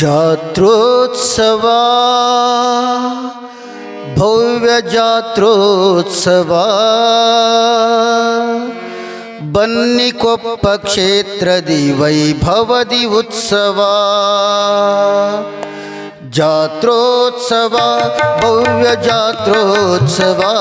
जात्रोत्सवा भव्यजात्रोत्सवा बन्निकोप्पक्षेत्रदि वैभवदि उत्सवा जात्रोत्सवा। भव्यजात्रोत्सवा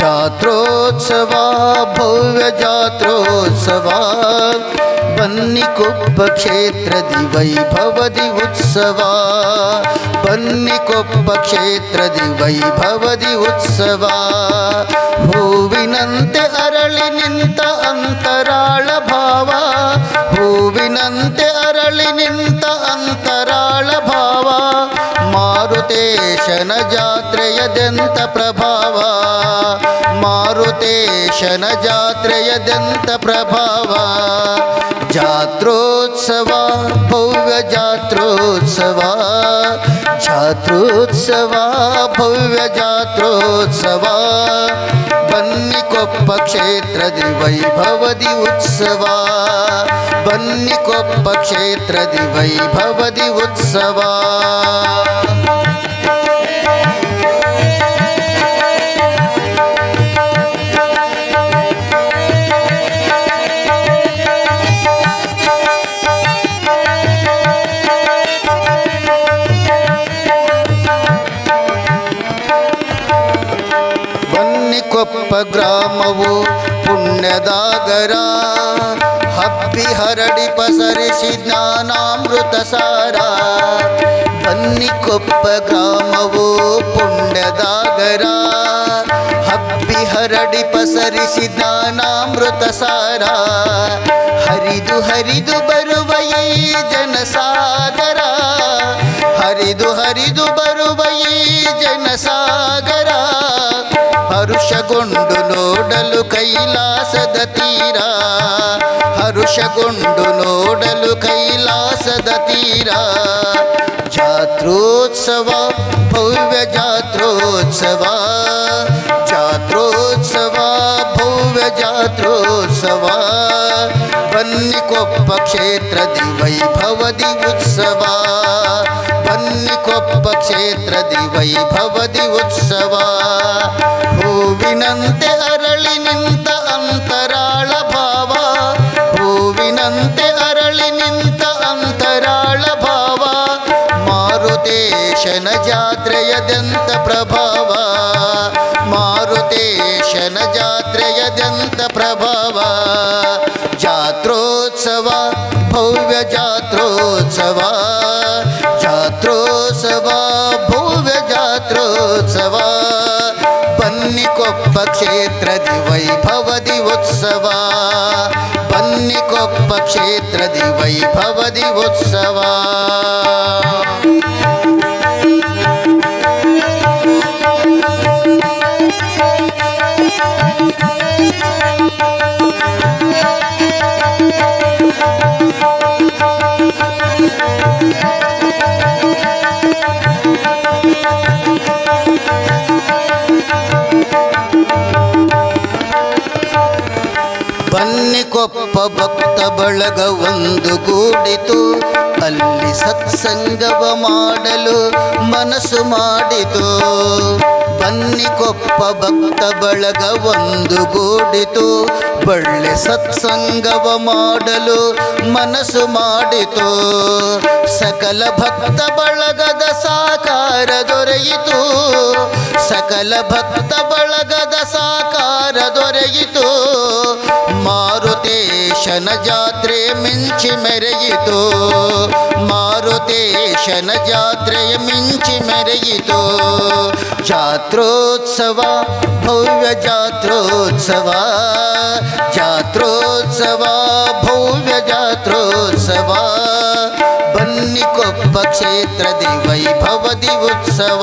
जात्रोत्सवा। भव्यजात्रोत्सवा ಬನ್ನಿಕೊಪ್ಪ ಕ್ಷೇತ್ರದಿ ವೈಭವದಿ ಉತ್ಸವ. ಬನ್ನಿಕೊಪ್ಪ ಕ್ಷೇತ್ರದಿ ವೈಭವದಿ ಉತ್ಸವ. ಹೂವಿನಂತೆ ಅರಳಿ ನಿಂತ ಅಂತರಾಳ ಭಾವ. ಹೂವಿನಂತೆ ಅರಳಿ ನಿಂತ ಅಂತರಾಳ ಭಾವ. ಮಾರುತೇಶನ ಜಾತ್ರೆಯದೆಂತ ಪ್ರಭಾವ. ಮಾರುತೇಶನ ಜಾತ್ರೆಯದೆಂತ ಪ್ರಭಾವ. जात्रोत्सव भव्य जात्रोत्सव। छात्रोत्सव भव्य जात्रोत्सव। बन्निकोप्प क्षेत्रदि वैभवदि उत्सव बन्निकोप्प क्षेत्रदि वैभवदि उत्सव ಗ್ರಾಮವು ಪುಣ್ಯದಾಗರ. ಹಬ್ಬಿ ಹರಡಿ ಪಸರಿಸಿ ಜ್ಞಾನಾಮೃತ ಸಾರ. ಬನ್ನಿಕೊಪ್ಪ ಗ್ರಾಮವು ಪುಣ್ಯದಾಗರ. ಹಬ್ಬಿ ಹರಡಿ ಪಸರಿಸಿ ಜ್ಞಾನಾಮೃತ ಸಾರ. ಹರಿದು ಹರಿದು ಬರುವ ಈ ಜನಸಾಗರ హరుషగొండు నోడలు కైలాసద తీరా హరుషగొండు నోడలు కైలాసద తీరా జాత్రోత్సవ భవ్య జాత్రోత్సవ జాత్రోత్సవ భవ్య జాత్రోత్సవ బన్నికొప్ప క్షేత్రది వైభవది ఉత్సవా ಬನ್ನಿಕೊಪ್ಪ ಕ್ಷೇತ್ರದಿ ವೈಭವದಿ ಉತ್ಸವ ಹೂವಿನಂತೆ ಅರಳಿ ನಿಂತ ಅಂತರಾಳ ಭಾವ ಹೂವಿನಂತೆ ಅರಳಿ ನಿಂತ ಅಂತರಾಳ ಭಾವ ಮಾರುತೇಶನ ಜಾತ್ರೆಯದೆಂತ ಪ್ರಭಾವ ಮಾರುತೇಶನ ಜಾತ್ರೆಯದೆಂತ ಪ್ರಭಾವ भद्रदिवै भवदिवोत्सवा ಬಳಗ ಒಂದು ಗೂಡಿತು ಅಲ್ಲಿ ಸತ್ಸಂಗವ ಮಾಡಲು ಮನಸ್ಸು ಮಾಡಿತು. ಬನ್ನಿಕೊಪ್ಪ ಭಕ್ತ ಬಳಗ ಒಂದು ಗೂಡಿತು ಬಳ್ಳೆ ಸತ್ಸಂಗವ ಮಾಡಲು ಮನಸ್ಸು ಮಾಡಿತು. ಸಕಲ ಭಕ್ತ ಬಳಗದ ಸಾಕಾರ ದೊರೆಯಿತು ಸಕಲ ಭಕ್ತ ಬಳಗದ ಸಾಕಾರ ದೊರೆಯಿತು ಮಾರುತೇಶನ ಜಾತ್ರೆ ಮಿಂಚಿ ಮೆರೆಯಿತು ಮಾರುತೇಶನ ಜಾತ್ರೆಯ ಮಿಂಚಿ ಮೆರೆಯಿತು ಜಾತ್ರೋತ್ಸವ ಭವ್ಯ ಜಾತ್ರೋತ್ಸವ ಜಾತ್ರೋತ್ಸವ ಭವ್ಯ ಜಾತ್ರೋತ್ಸವ ಬನ್ನಿಕೊಪ್ಪ ಕ್ಷೇತ್ರದಿ ವೈಭವದಿ ಉತ್ಸವ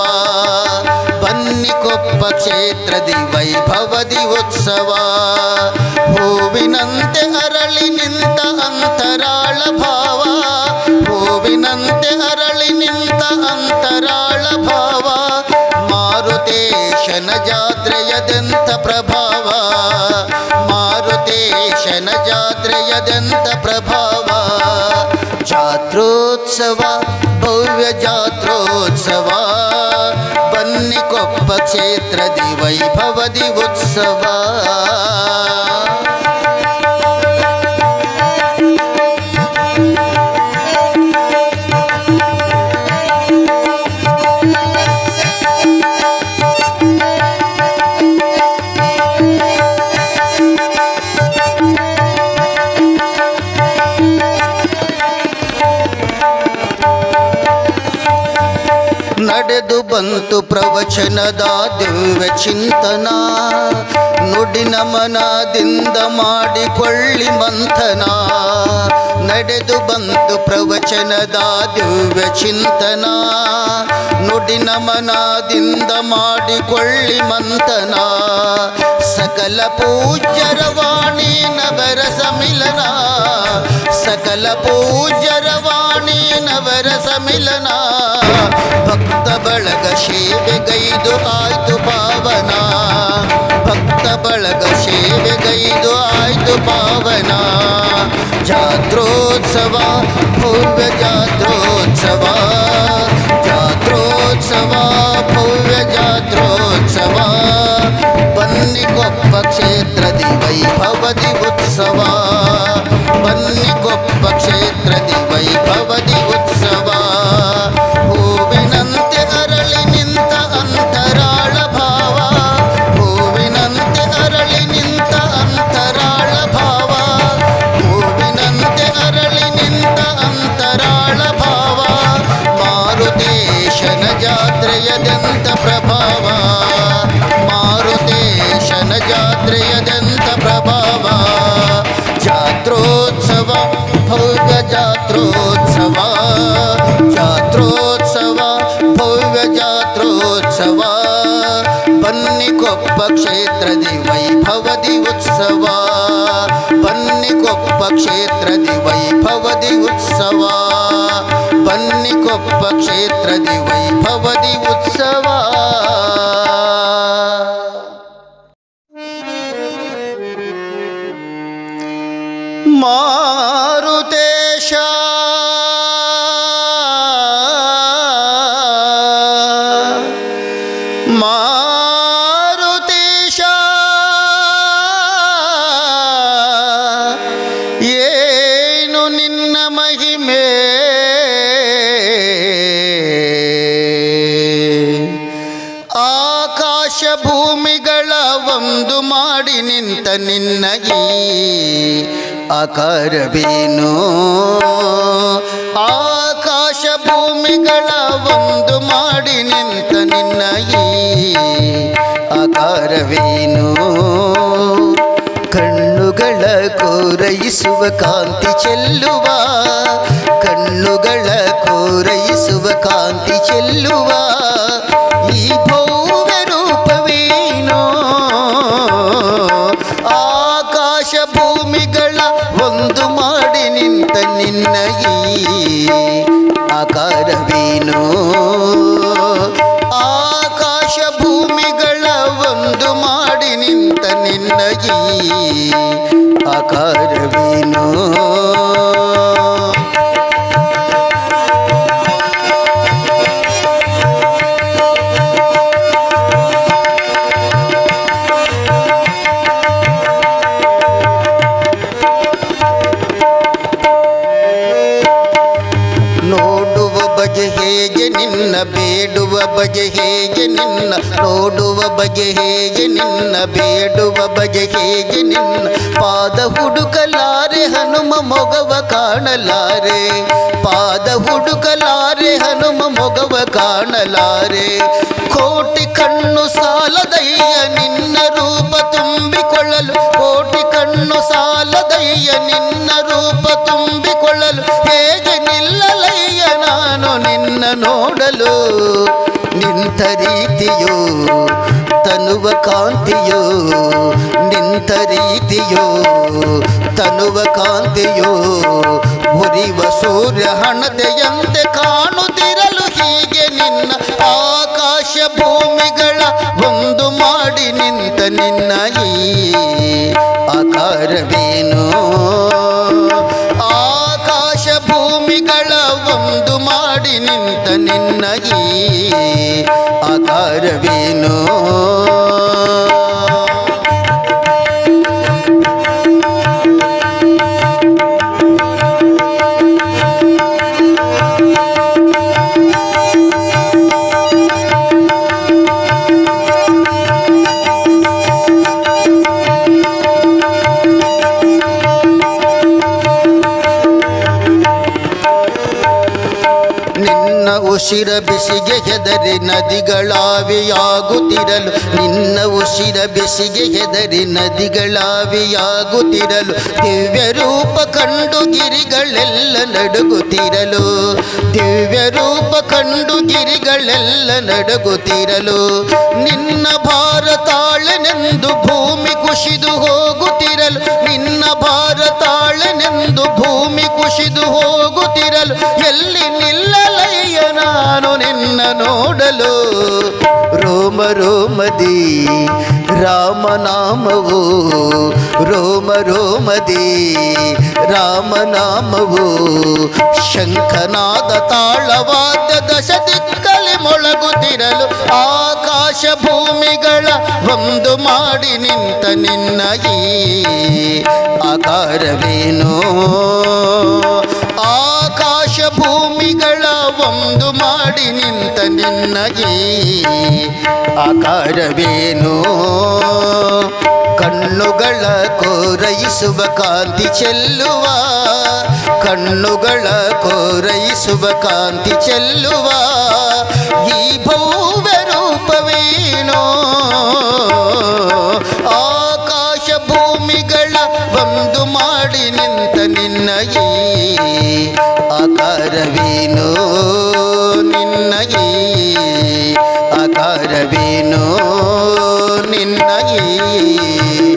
ಬನ್ನಿಕೊಪ್ಪ ಕ್ಷೇತ್ರದಿ ವೈಭವದಿ ಉತ್ಸವ ಹೂವಿನಂತೆ ಅರಳಿ ನಿಂತ ಅಂತರಾಳ ಭಾವ ಹೂವಿನಂತೆ ಅರಳಿ ನಿಂತ ಅಂತರಾಳ ಭಾವ ಮಾರುತೇಶನ ಜಾತ್ರೆಯದೆಂತ ಪ್ರಭಾವ ಮಾರುತೇಶನ ಜಾತ್ರೆಯದೆಂತ ಪ್ರಭಾವ ಜಾತ್ರೋತ್ಸವ स्तोत्रोत्सवा बन्निकोप्पक्षेत्रदिवैभवदि उत्सवा ಪ್ರವಚನದ ದಿವ್ಯ ಚಿಂತನ. ನುಡಿ ನಮನದಿಂದ ಮಾಡಿಕೊಳ್ಳಿ ಮಂಥನ. ನಡೆದು ಬಂತು ಪ್ರವಚನದ ದಿವ್ಯ ಚಿಂತನ. ನುಡಿ ನಮನದಿಂದ ಮಾಡಿಕೊಳ್ಳಿ ಮಂಥನ. ಸಕಲ ಪೂಜ್ಯರ ವಾಣಿ ನವರ ಸಮಿಲನ. ಸಕಲ ಪೂಜ್ಯರ ವಾಣಿ ನವರ ಸಮಿಲನ. ಭಕ್ತ ಬಳಗ ಸೇವೆಗೈದು ಆಯ್ತು ಪಾವನ ಭಕ್ತ ಬಳಗ ಸೇವೆಗೈದು ಆಯ್ತು ಪಾವನ ಜಾತ್ರೋತ್ಸವ ಭವ್ಯ ಜಾತ್ರೋತ್ಸವ ಜಾತ್ರೋತ್ಸವ ಭವ್ಯ అనంత ప్రభావ జాత్రోత్సవ భవ్య జాత్రోత్సవ జాత్రోత్సవ భవ్య జాత్రోత్సవ బన్ని గొప్ప క్షేత్రది వైభవది ఉత్సవ బన్ని గొప్ప క్షేత్రది వైభవది ఉత్సవ బన్ని గొప్ప క్షేత్రది వైభవది ఉత్సవా ನಿನ್ನ ಈ ಆಕಾರವೇನು? ಆಕಾಶ ಭೂಮಿಗಳ ಒಂದು ಮಾಡಿ ನಿಂತ ನಿನ್ನ ಈ ಕಣ್ಣುಗಳ ಕೋರೈಸುವ ಕಾಂತಿ ಚೆಲ್ಲುವ, ಕಣ್ಣುಗಳ ಕೋರೈಸುವ ಕಾಂತಿ ನಿನ್ನ ಈ ಆಕಾರವೇನು? ಆಕಾಶ ಭೂಮಿಗಳ ಒಂದು ಮಾಡಿ ನಿಂತ ನಿನ್ನ ಈ ಆಕಾರವೇನು? ಬಗೆ ಹೇಗೆ ನಿನ್ನ ನೋಡುವ ಬಗೆ ಹೇಗೆ ನಿನ್ನ ಬೇಡುವ ಬಗೆ ಹೇಗೆ ನಿನ್ನ ಪಾದ ಹುಡುಕಲಾರೆ ಹನುಮ ಮೊಗವ ಕಾಣಲಾರೆ. ಪಾದ ಹುಡುಕಲಾರೆ ಹನುಮ ಮೊಗವ ಕಾಣಲಾರೆ. ಕೋಟಿ ಕಣ್ಣು ಸಾಲದಯ್ಯ ನಿನ್ನ ರೂಪ ತುಂಬಿಕೊಳ್ಳಲು ಕೋಟಿ ಕಣ್ಣು ಸಾಲದಯ್ಯ ನಿನ್ನ ರೂಪ ತುಂಬಿಕೊಳ್ಳಲು ಹೇಗೆ ನಿಲ್ಲಲಯ್ಯ ನಾನು ನಿನ್ನ ನೋಡಲು. ನಿಂತ ರೀತಿಯೋ, ತನುವ ಕಾಂತಿಯೋ, ನಿಂತ ರೀತಿಯೋ, ತನುವ ಕಾಂತಿಯೋ ಉರಿವ ಸೂರ್ಯ ಹಣದೆಯಂತೆ ಕಾಣುತ್ತಿರಲು ಹೀಗೆ ನಿನ್ನ ಆಕಾಶ ಭೂಮಿಗಳ ಒಂದು ಮಾಡಿ ನಿಂತ ನಿನ್ನ ನಿನ್ನ ಈ ಆಕಾರವೇನು ಉಸಿರ ಬಿಸಿಗೆ ಹೆದರಿ ನದಿಗಳಾವಿಯಾಗುತ್ತಿರಲು. ನಿನ್ನ ಉಸಿರ ಬಿಸಿಗೆ ಹೆದರಿ ನದಿಗಳಾವಿಯಾಗುತ್ತಿರಲು. ದಿವ್ಯ ರೂಪ ಕಂಡು ಗಿರಿಗಳೆಲ್ಲ ನಡುಗುತ್ತಿರಲು. ದಿವ್ಯ ರೂಪ ಕಂಡು ಗಿರಿಗಳೆಲ್ಲ ನಡುಗುತ್ತಿರಲು. ನಿನ್ನ ಭಾರತಾಳನೆಂದು ಭೂಮಿ ಕುಸಿದು ಹೋಗುತ್ತಿರಲು. ನಿನ್ನ ಭಾರತಾಳನೆಂದು ಭೂಮಿ ಕುಸಿದು ಹೋಗುತ್ತಿರಲು. ಎಲ್ಲಿ ನಿನ್ನ ನೋಡಲು ರೋಮ ರೋಮದಿ ರಾಮನಾಮವು, ರೋಮ ರೋಮದಿ ರಾಮನಾಮವು. ಶಂಖನಾದ ತಾಳವಾದ ದಶ ದಿಕ್ಕಲಿ ಮೊಳಗುತ್ತಿರಲು ಆಕಾಶ ಭೂಮಿಗಳ ಒಂದು ಮಾಡಿ ನಿಂತ ನಿನ್ನ ಈ ಆಕಾರವೇನು. ಆಕಾಶ ಭೂಮಿಗಳ ಒಂದು ಮಾಡಿ ನಿಂತ ನಿನ್ನಗೆ ಆಕಾರವೇನು? ಕಣ್ಣುಗಳ ಕೋರೈಸುವ ಕಾಂತಿ ಚೆಲ್ಲುವ, ಕಣ್ಣುಗಳ ಕೋರೈಸುವ ಕಾಂತಿ ಚೆಲ್ಲುವ, ಈ ಭವ್ಯ ನಿನ್ನ ಈ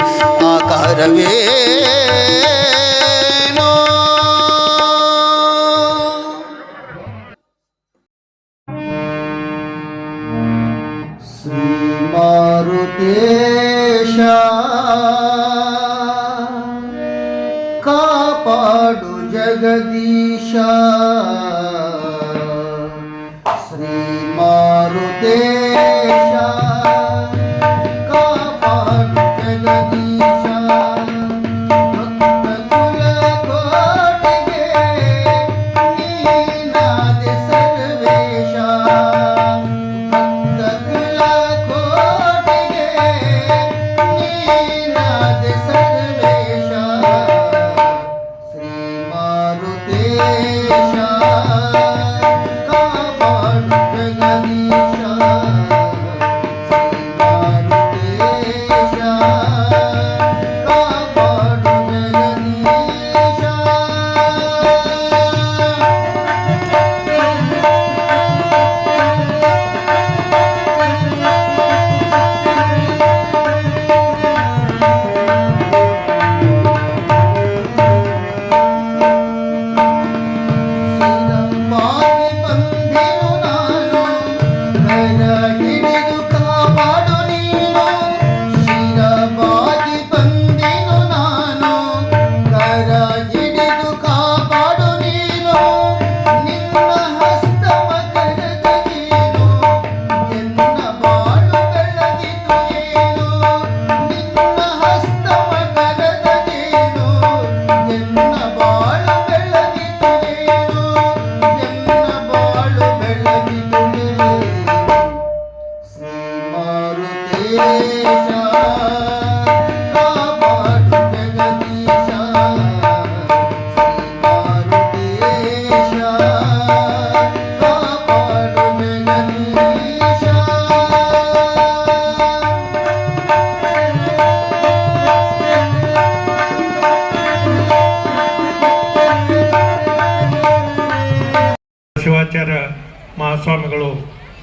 ಮಹಾಸ್ವಾಮಿಗಳು,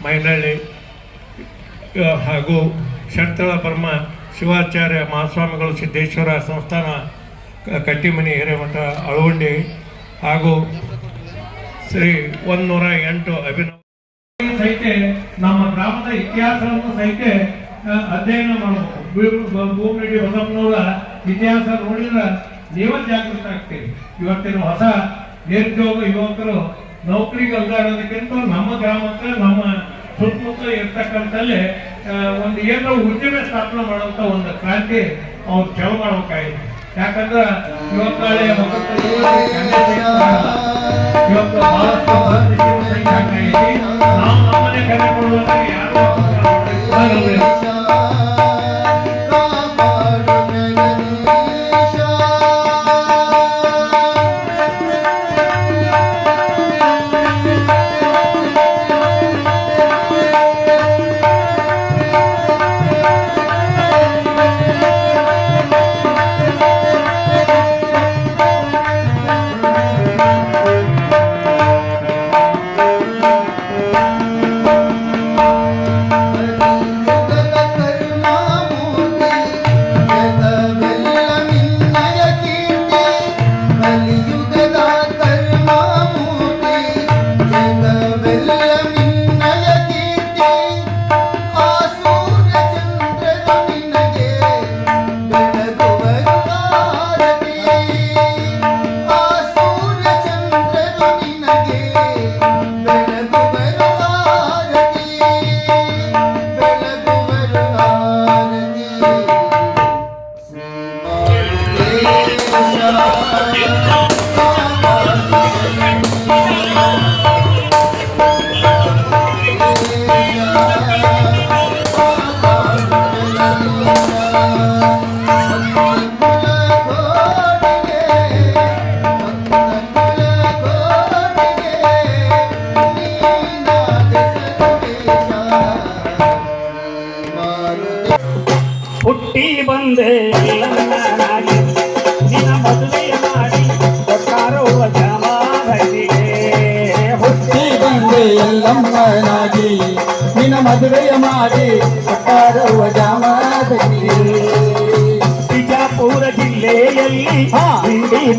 ಮೈನಳ್ಳಿ ಹಾಗೂ ಶರ್ತಳ ಬ್ರಹ್ಮ ಶಿವಾಚಾರ್ಯ ಮಹಾಸ್ವಾಮಿಗಳು, ಸಿದ್ದೇಶ್ವರ ಸಂಸ್ಥಾನ ಕಟ್ಟಿಮನಿ, ಹಿರೇಮಠ, ಅಳವಂಡಿ ಹಾಗೂ ಶ್ರೀ ಒಂದೂರ ಎಂಟು ಅಭಿನವ ಸಹಿತ ನಮ್ಮ ಗ್ರಾಮದ ಇತಿಹಾಸವನ್ನು ಸಹಿತ ಅಧ್ಯಯನ ಮಾಡಬೇಕು. ಭೂಮಿಡಿ ಹೊಸಮ್ಮನವರ ಇತಿಹಾಸ ನೋಡಿದ್ರೆ ನೀವೇ ಜಾಗೃತ ಆಗ್ತೀರಿ ಇವತ್ತಿನ ಹೊಸ ನಿರುದ್ಯೋಗ ಯುವಕರು ನೌಕರಿಗೆ ಅಲ್ದಾಡೋದಕ್ಕಿಂತ ನಮ್ಮ ಗ್ರಾಮಕ್ಕೆ, ನಮ್ಮ ಸುತ್ತಮುತ್ತ ಇರ್ತಕ್ಕಂಥಲ್ಲಿ ಒಂದು ಏನೋ ಉದ್ಯಮ ಸ್ಥಾಪನೆ ಮಾಡುವಂತ ಒಂದು ಕ್ರಾಂತಿ ಅವ್ರು ಕೆಲವು ಮಾಡ್ಬೇಕಾಗಿದೆ ಯಾಕಂದ್ರೆ ಇವತ್ತು ನಾಳೆ ಮಕ್ಕಳ ಇವತ್ತು. ನಾವು ನಮ್ಮನೆ ಕರೆ ಯಾರು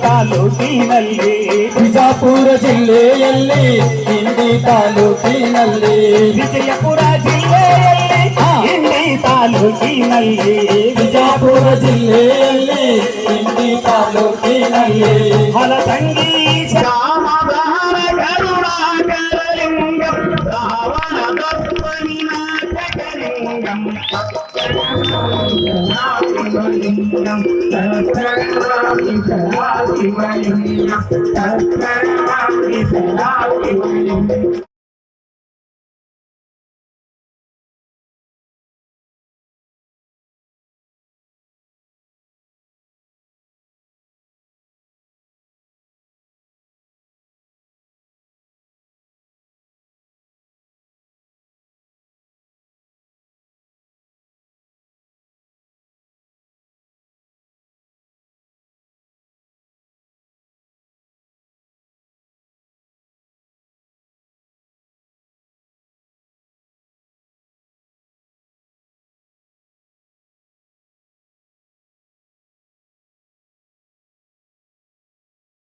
ತಾಲೂಕಿನಲ್ಲಿ ಬಿಜಾಪುರ ಜಿಲ್ಲೆಯಲ್ಲಿ ಹಿಂದಿ ತಾಲೂಕಿನಲ್ಲಿ ವಿಜಯಪುರ ಜಿಲ್ಲೆಯಲ್ಲಿ ಹಾ. ಹಿಂಡಿ ತಾಲೂಕಿನಲ್ಲಿ ಬಿಜಾಪುರ ಜಿಲ್ಲೆಯಲ್ಲಿ ಹಿಂದಿ ತಾಲೂಕಿನಲ್ಲಿ ಹಲಸಂಗಿ Thank you.